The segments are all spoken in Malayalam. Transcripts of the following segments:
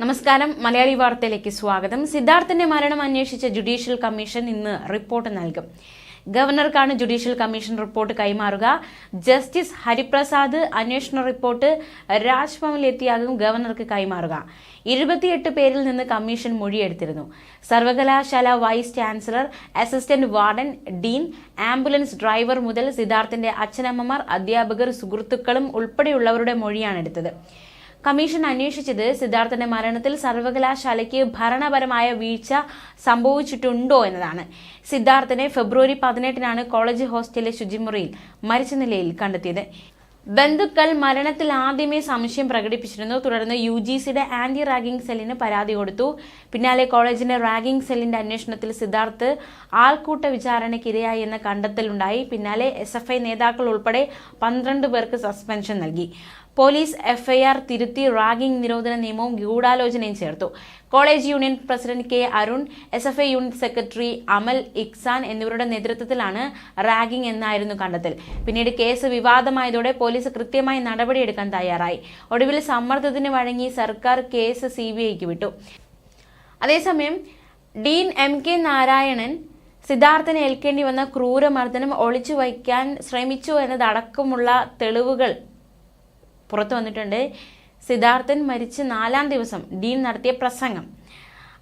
നമസ്കാരം. മലയാളി വാർത്തയിലേക്ക് സ്വാഗതം. സിദ്ധാർത്ഥന്റെ മരണം അന്വേഷിച്ച ജുഡീഷ്യൽ കമ്മീഷൻ ഇന്ന് റിപ്പോർട്ട് നൽകും. ഗവർണർക്കാണ് ജുഡീഷ്യൽ കമ്മീഷൻ റിപ്പോർട്ട് കൈമാറുക. ജസ്റ്റിസ് ഹരിപ്രസാദ് അന്വേഷണ റിപ്പോർട്ട് രാജ്ഭവനിലെത്തിയാകും ഗവർണർക്ക് കൈമാറുക. ഇരുപത്തിയെട്ട് പേരിൽ നിന്ന് കമ്മീഷൻ മൊഴിയെടുത്തിരുന്നു. സർവകലാശാല vice chancellor assistant warden dean ambulance driver മുതൽ സിദ്ധാർത്ഥന്റെ അച്ഛനമ്മമാർ അധ്യാപകർ സുഹൃത്തുക്കളും ഉൾപ്പെടെയുള്ളവരുടെ മൊഴിയാണ് എടുത്തത്. കമ്മീഷൻ അന്വേഷിച്ചത് സിദ്ധാർത്ഥന്റെ മരണത്തിൽ സർവകലാശാലയ്ക്ക് ഭരണപരമായ വീഴ്ച സംഭവിച്ചിട്ടുണ്ടോ എന്നതാണ്. സിദ്ധാർത്ഥനെ ഫെബ്രുവരി പതിനെട്ടിനാണ് കോളേജ് ഹോസ്റ്റലിലെ ശുചിമുറിയിൽ മരിച്ച നിലയിൽ കണ്ടെത്തിയത്. ബന്ധുക്കൾ മരണത്തിൽ ആദ്യമേ സംശയം പ്രകടിപ്പിച്ചിരുന്നു. തുടർന്ന് യു ജി സിയുടെ ആന്റി റാഗിംഗ് സെല്ലിന് പരാതി കൊടുത്തു. പിന്നാലെ കോളേജിന്റെ റാഗിംഗ് സെല്ലിന്റെ അന്വേഷണത്തിൽ സിദ്ധാർത്ഥ് ആൾക്കൂട്ട വിചാരണയ്ക്കിരയായി എന്ന കണ്ടെത്തലുണ്ടായി. പിന്നാലെ എസ് എഫ് ഐ നേതാക്കൾ ഉൾപ്പെടെ പന്ത്രണ്ട് പേർക്ക് സസ്പെൻഷൻ നൽകി. പോലീസ് എഫ്ഐആർ തിരുത്തി റാഗിംഗ് നിരോധന നിയമവും ഗൂഢാലോചനയും ചേർത്തു. College union president K Arun S F I unit secretary Amal Iksan എന്നിവരുടെ നേതൃത്വത്തിലാണ് റാഗിംഗ് എന്നായിരുന്നു കണ്ടെത്തൽ. പിന്നീട് കേസ് വിവാദമായതോടെ പോലീസ് കൃത്യമായി നടപടിയെടുക്കാൻ തയ്യാറായി. ഒടുവിൽ സമ്മർദ്ദത്തിന് വഴങ്ങി സർക്കാർ കേസ് സി ബി ഐക്ക് വിട്ടു. അതേസമയം ഡീൻ എം കെ നാരായണൻ സിദ്ധാർത്ഥനെ ഏൽക്കേണ്ടി വന്ന ക്രൂരമർദ്ദനം ഒളിച്ചു വയ്ക്കാൻ ശ്രമിച്ചു എന്നതടക്കമുള്ള തെളിവുകൾ പുറത്തു വന്നിട്ടുണ്ട്. സിദ്ധാർത്ഥൻ മരിച്ച് നാലാം ദിവസം ഡീൻ നടത്തിയ പ്രസംഗം.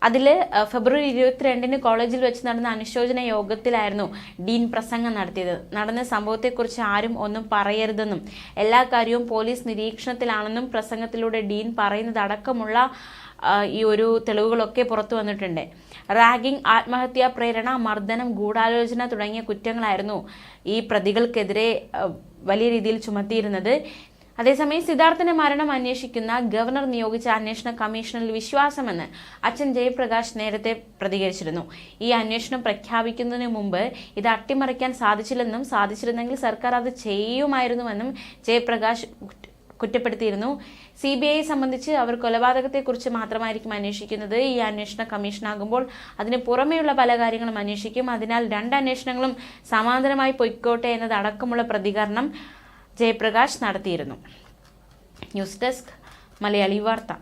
അതിൽ ഫെബ്രുവരി ഇരുപത്തിരണ്ടിന് കോളേജിൽ വെച്ച് നടന്ന അനുശോചന യോഗത്തിലായിരുന്നു ഡീൻ പ്രസംഗം നടത്തിയത്. നടന്ന സംഭവത്തെക്കുറിച്ച് ആരും ഒന്നും പറയരുതെന്നും എല്ലാ കാര്യവും പോലീസ് നിരീക്ഷണത്തിലാണെന്നും പ്രസംഗത്തിലൂടെ ഡീൻ പറയുന്നത് അടക്കമുള്ള ഈ ഒരു തെളിവുകളൊക്കെ പുറത്തു വന്നിട്ടുണ്ട്. റാഗിംഗ് ആത്മഹത്യാ പ്രേരണ മർദ്ദനം ഗൂഢാലോചന തുടങ്ങിയ കുറ്റങ്ങളായിരുന്നു ഈ പ്രതികൾക്കെതിരെ വലിയ രീതിയിൽ ചുമത്തിയിരുന്നത്. അതേസമയം സിദ്ധാർത്ഥന്റെ മരണം അന്വേഷിക്കുന്ന ഗവർണർ നിയോഗിച്ച അന്വേഷണ കമ്മീഷനിൽ വിശ്വാസമെന്ന് അച്ഛൻ ജയപ്രകാശ് നേരത്തെ പ്രതികരിച്ചിരുന്നു. ഈ അന്വേഷണം പ്രഖ്യാപിക്കുന്നതിന് മുമ്പ് ഇത് അട്ടിമറിക്കാൻ സാധിച്ചില്ലെന്നും സാധിച്ചിരുന്നെങ്കിൽ സർക്കാർ അത് ചെയ്യുമായിരുന്നുവെന്നും ജയപ്രകാശ് കുറ്റപ്പെടുത്തിയിരുന്നു. സി ബി ഐ സംബന്ധിച്ച് അവർ കൊലപാതകത്തെക്കുറിച്ച് മാത്രമായിരിക്കും അന്വേഷിക്കുന്നത്. ഈ അന്വേഷണ കമ്മീഷനാകുമ്പോൾ അതിന് പുറമെയുള്ള പല കാര്യങ്ങളും അന്വേഷിക്കും. അതിനാൽ രണ്ട് അന്വേഷണങ്ങളും സമാന്തരമായി പൊയ്ക്കോട്ടെ എന്നതടക്കമുള്ള പ്രതികരണം ജയപ്രകാശ് നടത്തിയിരുന്നു. ന്യൂസ് ഡെസ്ക് മലയാളി വാർത്ത.